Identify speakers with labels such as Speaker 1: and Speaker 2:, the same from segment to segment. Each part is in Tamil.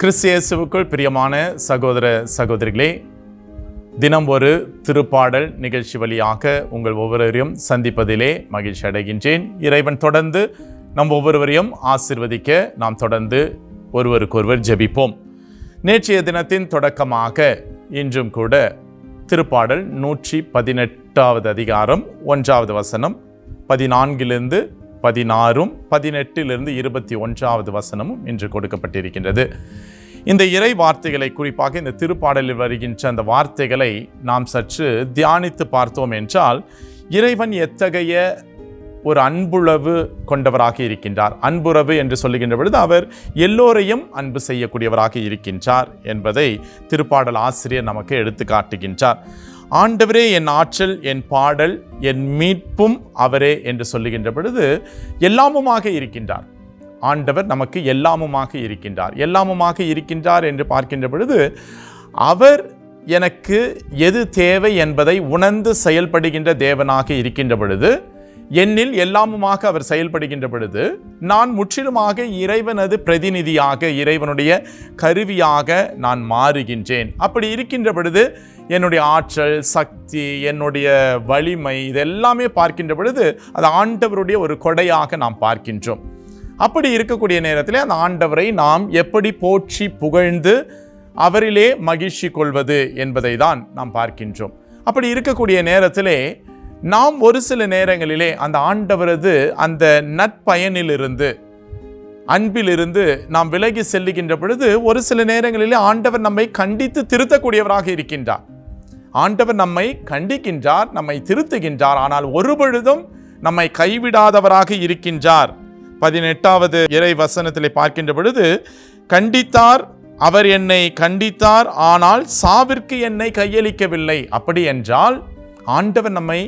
Speaker 1: கிறிஸ்தியேசுவுக்குள் பிரியமான சகோதர சகோதரிகளே தினம் ஒரு திருப்பாடல் நிகழ்ச்சி வழியாக உங்கள் ஒவ்வொருவரையும் சந்திப்பதிலே மகிழ்ச்சி அடைகின்றேன். இறைவன் தொடர்ந்து நம் ஒவ்வொருவரையும் ஆசிர்வதிக்க நாம் தொடர்ந்து ஒருவருக்கொருவர் ஜெபிப்போம். நேற்றைய தினத்தின் தொடக்கமாக இன்றும் கூட திருப்பாடல் நூற்றி பதினெட்டாவது அதிகாரம் ஒன்றாவது வசனம் பதினான்கிலிருந்து பதினாறும் பதினெட்டிலிருந்து இருபத்தி ஒன்றாவது வசனமும் இன்று கொடுக்கப்பட்டிருக்கின்றது. இந்த இறை வார்த்தைகளை குறிப்பாக இந்த திருப்பாடலில் வருகின்ற அந்த வார்த்தைகளை நாம் சற்று தியானித்து பார்த்தோம் என்றால் இறைவன் எத்தகைய ஒரு அன்புளவு கொண்டவராக இருக்கின்றார்? அன்புறவு என்று சொல்லுகின்ற பொழுது அவர் எல்லோரையும் அன்பு செய்யக்கூடியவராக இருக்கின்றார் என்பதை திருப்பாடல் ஆசிரியர் நமக்கு எடுத்து காட்டுகின்றார். ஆண்டவரே என் ஆற்றல் என் பாடல் என் மீட்பும் அவரே என்று சொல்லுகின்ற பொழுது எல்லாமுமாக இருக்கின்றார். ஆண்டவர் நமக்கு எல்லாமுமாக இருக்கின்றார். எல்லாமுமாக இருக்கின்றார் என்று பார்க்கின்ற பொழுது அவர் எனக்கு எது தேவை என்பதை உணர்ந்து செயல்படுகின்ற தேவனாக இருக்கின்ற பொழுது என்னில் எல்லாமுமாக அவர் செயல்படுகின்ற பொழுது நான் முற்றிலுமாக இறைவனது பிரதிநிதியாக இறைவனுடைய கருவியாக நான் மாறுகின்றேன். அப்படி இருக்கின்ற பொழுது என்னுடைய ஆற்றல் சக்தி என்னுடைய வலிமை இதெல்லாமே பார்க்கின்ற பொழுது அது ஆண்டவருடைய ஒரு கொடையாக நாம் பார்க்கின்றோம். அப்படி இருக்கக்கூடிய நேரத்தில் அந்த ஆண்டவரை நாம் எப்படி போற்றி புகழ்ந்து அவரிலே மகிழ்ச்சி கொள்வது என்பதை தான் நாம் பார்க்கின்றோம். அப்படி இருக்கக்கூடிய நேரத்திலே நாம் ஒரு சில நேரங்களிலே அந்த ஆண்டவரது அந்த நற்பயனிலிருந்து அன்பிலிருந்து நாம் விலகி செல்லுகின்ற பொழுது ஒரு சில நேரங்களிலே ஆண்டவர் நம்மை கண்டித்து திருத்தக்கூடியவராக இருக்கின்றார். ஆண்டவர் நம்மை கண்டிக்கின்றார் நம்மை திருத்துகின்றார் ஆனால் ஒரு பொழுதும் நம்மை கைவிடாதவராக இருக்கின்றார். பதினெட்டாவது இறை வசனத்திலே பார்க்கின்ற பொழுது கண்டித்தார் அவர் என்னை கண்டித்தார் ஆனால் சாவிற்கு என்னை கையளிக்கவில்லை. அப்படி என்றால் ஆண்டவர் நம்மை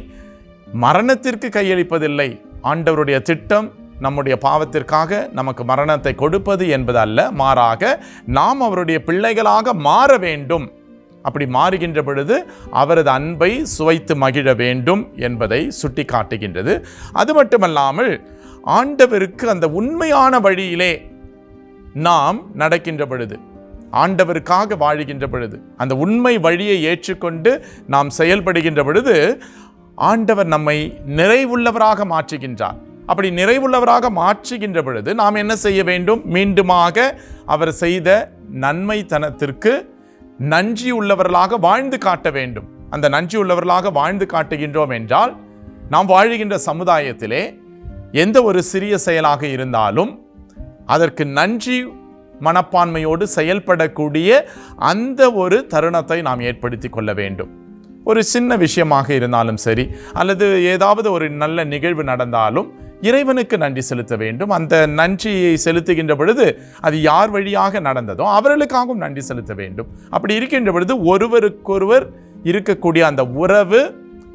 Speaker 1: மரணத்திற்கு கையளிப்பதில்லை. ஆண்டவருடைய திட்டம் நம்முடைய பாவத்திற்காக நமக்கு மரணத்தை கொடுப்பது என்பது அல்ல மாறாக நாம் அவருடைய பிள்ளைகளாக மாற வேண்டும். அப்படி மாறுகின்ற பொழுது அவரது அன்பை சுவைத்து மகிழ வேண்டும் என்பதை சுட்டி காட்டுகின்றது அது மட்டுமல்லாமல் ஆண்டவருக்கு அந்த உண்மையான வழியிலே நாம் நடக்கின்ற பொழுது ஆண்டவருக்காக வாழுகின்ற பொழுது அந்த உண்மை வழியை ஏற்றுக்கொண்டு நாம் செயல்படுகின்ற பொழுது ஆண்டவர் நம்மை நிறைவுள்ளவராக மாற்றுகின்றார். அப்படி நிறைவுள்ளவராக மாற்றுகின்ற பொழுது நாம் என்ன செய்ய வேண்டும்? மீண்டுமாக அவர் செய்த நன்மைத்தனத்திற்கு நன்றி உள்ளவர்களாக வாழ்ந்து காட்ட வேண்டும். அந்த நன்றி உள்ளவர்களாக வாழ்ந்து காட்டுகின்றோம் என்றால் நாம் வாழுகின்ற சமுதாயத்திலே எந்த ஒரு சிறிய செயலாக இருந்தாலும் அதற்கு நன்றி மனப்பான்மையோடு செயல்படக்கூடிய அந்த ஒரு தருணத்தை நாம் ஏற்படுத்தி கொள்ள வேண்டும். ஒரு சின்ன விஷயமாக இருந்தாலும் சரி அல்லது ஏதாவது ஒரு நல்ல நிகழ்வு நடந்தாலும் இறைவனுக்கு நன்றி செலுத்த வேண்டும். அந்த நன்றியை செலுத்துகின்ற பொழுது அது யார் வழியாக நடந்ததோ அவர்களுக்காகவும் நன்றி செலுத்த வேண்டும். அப்படி இருக்கின்ற பொழுது ஒருவருக்கொருவர் இருக்கக்கூடிய அந்த உறவு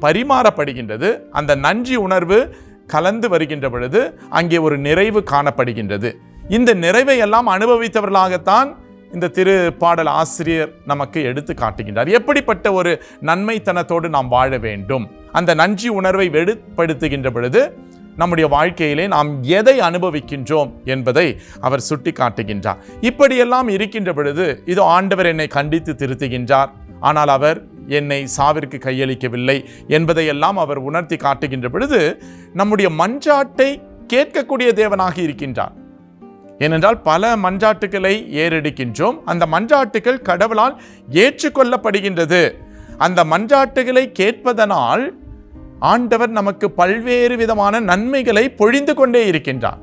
Speaker 1: பரிமாறப்படுகின்றது. அந்த நன்றி உணர்வு கலந்து வருகின்ற பொழுது அங்கே ஒரு நிறைவு காணப்படுகின்றது. இந்த நிறைவை எல்லாம் அனுபவித்தவர்களாகத்தான் இந்த திரு பாடல் ஆசிரியர் நமக்கு எடுத்து காட்டுகின்றார். எப்படிப்பட்ட ஒரு நன்மைத்தனத்தோடு நாம் வாழ வேண்டும்? அந்த நன்றி உணர்வை வெளிப்படுத்துகின்ற பொழுது நம்முடைய வாழ்க்கையிலே நாம் எதை அனுபவிக்கின்றோம் என்பதை அவர் சுட்டி காட்டுகின்றார் இப்படியெல்லாம் இருக்கின்ற பொழுது இதோ ஆண்டவர் என்னை கண்டித்து திருத்துகின்றார். ஆனால் அவர் என்னை சாவிற்கு கையளிக்கவில்லை என்பதையெல்லாம் அவர் உணர்த்தி காட்டுகின்ற பொழுது நம்முடைய மஞ்சாட்டை கேட்கக்கூடிய தேவனாக இருக்கின்றார். ஏனென்றால் பல மஞ்சாட்டுகளை ஏறெடுக்கின்றோம். அந்த மஞ்சாட்டுகள் கடவுளால் ஏற்றுக்கொள்ளப்படுகின்றது. அந்த மஞ்சாட்டுகளை கேட்பதனால் ஆண்டவர் நமக்கு பல்வேறு விதமான நன்மைகளை பொழிந்து கொண்டே இருக்கின்றார்.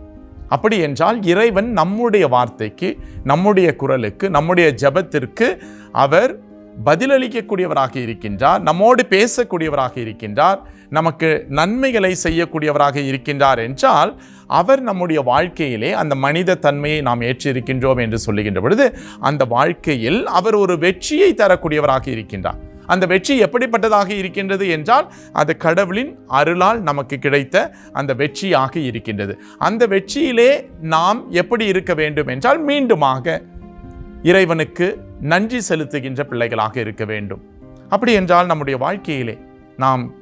Speaker 1: அப்படி என்றால் இறைவன் நம்முடைய வார்த்தைக்கு நம்முடைய குரலுக்கு நம்முடைய ஜபத்திற்கு அவர் பதிலளிக்கக்கூடியவராக இருக்கின்றார் நம்மோடு பேசக்கூடியவராக இருக்கின்றார் நமக்கு நன்மைகளை செய்யக்கூடியவராக இருக்கின்றார் என்றால் அவர் நம்முடைய வாழ்க்கையிலே அந்த மனித தன்மையை நாம் ஏற்றிருக்கின்றோம் என்று சொல்லுகின்ற பொழுது அந்த வாழ்க்கையில் அவர் ஒரு வெற்றியை தரக்கூடியவராக இருக்கின்றார். அந்த வெற்றி எப்படிப்பட்டதாக இருக்கின்றது என்றால் அது கடவுளின் அருளால் நமக்கு கிடைத்த அந்த வெற்றியாக இருக்கின்றது. அந்த வெற்றியிலே நாம் எப்படி இருக்க வேண்டும் என்றால் மீண்டுமாக இறைவனுக்கு நன்றி செலுத்துகின்ற பிள்ளைகளாக இருக்க வேண்டும். அப்படி என்றால் நம்முடைய வாழ்க்கையிலே நாம்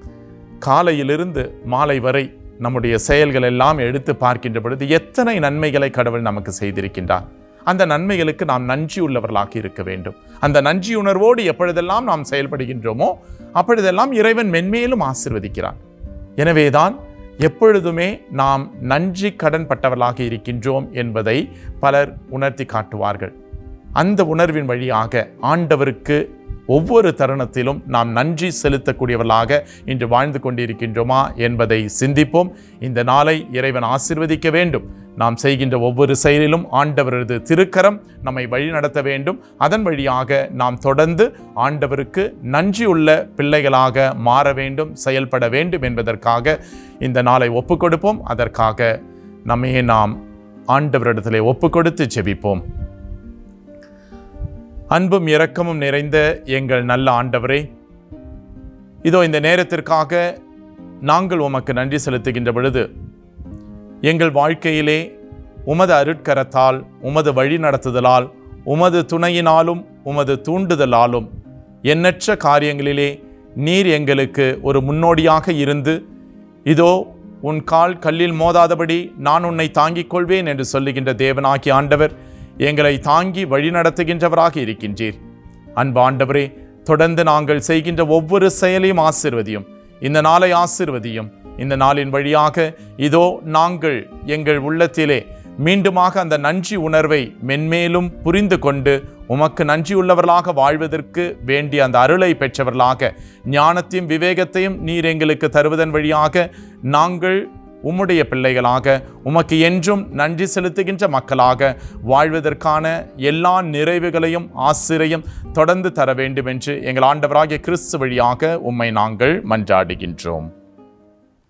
Speaker 1: காலையிலிருந்து மாலை வரை நம்முடைய செயல்கள் எல்லாம் எடுத்து பார்க்கின்ற பொழுது எத்தனை நன்மைகளை கடவுள் நமக்கு செய்திருக்கின்றார். அந்த நன்மைகளுக்கு நாம் நன்றி உள்ளவர்களாக இருக்க வேண்டும். அந்த நன்றி உணர்வோடு எப்பொழுதெல்லாம் நாம் செயல்படுகின்றோமோ அப்பொழுதெல்லாம் இறைவன் மென்மேலும் ஆசிர்வதிக்கிறான். எனவேதான் எப்பொழுதுமே நாம் நன்றி கடன் பட்டவர்களாக இருக்கின்றோம் என்பதை பலர் உணர்த்தி காட்டுவார்கள். அந்த உணர்வின் வழியாக ஆண்டவருக்கு ஒவ்வொரு தருணத்திலும் நாம் நன்றி செலுத்தக்கூடியவர்களாக இன்று வாழ்ந்து கொண்டிருக்கின்றோமா என்பதை சிந்திப்போம். இந்த நாளை இறைவன் ஆசிர்வதிக்க வேண்டும். நாம் செய்கின்ற ஒவ்வொரு செயலிலும் ஆண்டவரது திருக்கரம் நம்மை வழி நடத்த வேண்டும். அதன் வழியாக நாம் தொடர்ந்து ஆண்டவருக்கு நன்றியுள்ள பிள்ளைகளாக மாற வேண்டும் செயல்பட வேண்டும் என்பதற்காக இந்த நாளை ஒப்புக்கொடுப்போம். அதற்காக நம்மையே நாம் ஆண்டவரிடத்திலே ஒப்புக்கொடுத்து கொடுத்து ஜெபிப்போம். அன்பும் இரக்கமும் நிறைந்த எங்கள் நல்ல ஆண்டவரே இதோ இந்த நேரத்திற்காக நாங்கள் உமக்கு நன்றி செலுத்துகின்ற பொழுது எங்கள் வாழ்க்கையிலே உமது அருட்கரத்தால் உமது வழி நடத்துதலால் உமது துணையினாலும் உமது தூண்டுதலாலும் எண்ணற்ற காரியங்களிலே நீர் எங்களுக்கு ஒரு முன்னோடியாக இருந்து இதோ உன் கால் கல்லில் மோதாதபடி நான் உன்னை தாங்கிக் கொள்வேன் என்று சொல்லுகின்ற தேவனாகி ஆண்டவர் எங்களை தாங்கி வழிநடத்துகின்றவராக இருக்கின்றீர். அன்பாண்டவரே தொடர்ந்து நாங்கள் செய்கின்ற ஒவ்வொரு செயலையும் ஆசிர்வதியும். இந்த நாளை ஆசிர்வதியும். இந்த நாளின் வழியாக இதோ நாங்கள் எங்கள் உள்ளத்திலே மீண்டுமாக அந்த நன்றி உணர்வை மென்மேலும் புரிந்து கொண்டு உமக்கு நன்றியுள்ளவர்களாக வாழ்வதற்கு வேண்டிய அந்த அருளை பெற்றவர்களாக ஞானத்தையும் விவேகத்தையும் நீர் எங்களுக்கு தருவதன் வழியாக நாங்கள் உம்முடைய பிள்ளைகளாக உமக்கு என்றும் நன்றி செலுத்துகின்ற மக்களாக வாழ்வதற்கான எல்லா நிறைவுகளையும் ஆசிரியம் தொடர்ந்து தர வேண்டும் என்று எங்கள் ஆண்டவராகிய கிறிஸ்து வழியாக உம்மை நாங்கள் மன்றாடுகின்றோம்.